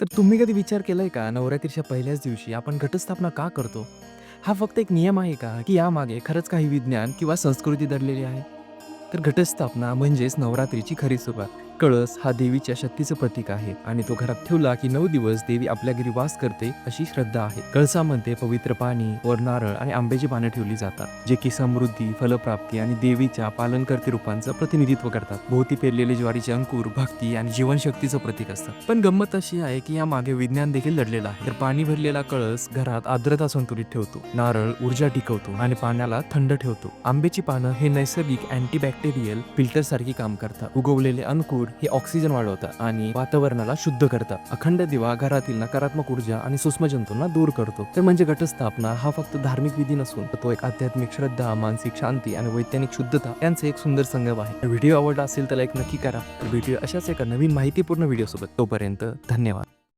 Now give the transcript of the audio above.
तर तुम्ही कधी विचार केलाय का? नवरात्रीच्या पहिल्याच दिवशी आपण घटस्थापना का करतो? हा फक्त एक नियम आहे का? की यामागे खरंच काही विज्ञान किंवा संस्कृती दडलेली आहे? तर घटस्थापना म्हणजेच नवरात्रीची खरी सुरुवात. कळस हा देवीच्या शक्तीचं प्रतीक आहे आणि तो घरात ठेवला की नऊ दिवस देवी आपल्या घरी वास करते अशी श्रद्धा आहे. कळसामध्ये पवित्र पाणी वर नारळ आणि आंब्याची पानं ठेवली जातात जे की समृद्धी फलप्राप्ती आणि देवीच्या पालनकर्ते रूपांचं प्रतिनिधित्व करतात. भोवती पेरलेले ज्वारीचे अंकुर भक्ती आणि जीवनशक्तीचं प्रतीक असतात. पण गंमत अशी आहे की या मागे विज्ञान देखील लढलेलं आहे. तर पाणी भरलेला कळस घरात आर्द्रता संतुलित ठेवतो नारळ ऊर्जा टिकवतो आणि पाण्याला थंड ठेवतो. आंब्याची पानं हे नैसर्गिक अँटीबॅक्टेरियल फिल्टर सारखी काम करतात. उगवलेले अंकुर हे ऑक्सिजन वाढवतात आणि वातावरणाला शुद्ध करतात अखंड दिवा घरातील नकारात्मक ऊर्जा आणि सूक्ष्म जंतूंना दूर करतो. तर म्हणजे घटस्थापना हा फक्त धार्मिक विधी नसून तो एक आध्यात्मिक श्रद्धा मानसिक शांती आणि वैज्ञानिक शुद्धता यांचा एक सुंदर संगम आहे. व्हिडिओ आवडला असेल तर लाईक नक्की करा. व्हिडिओ अशाच एका नवीन माहितीपूर्ण व्हिडिओ सोबत तोपर्यंत धन्यवाद.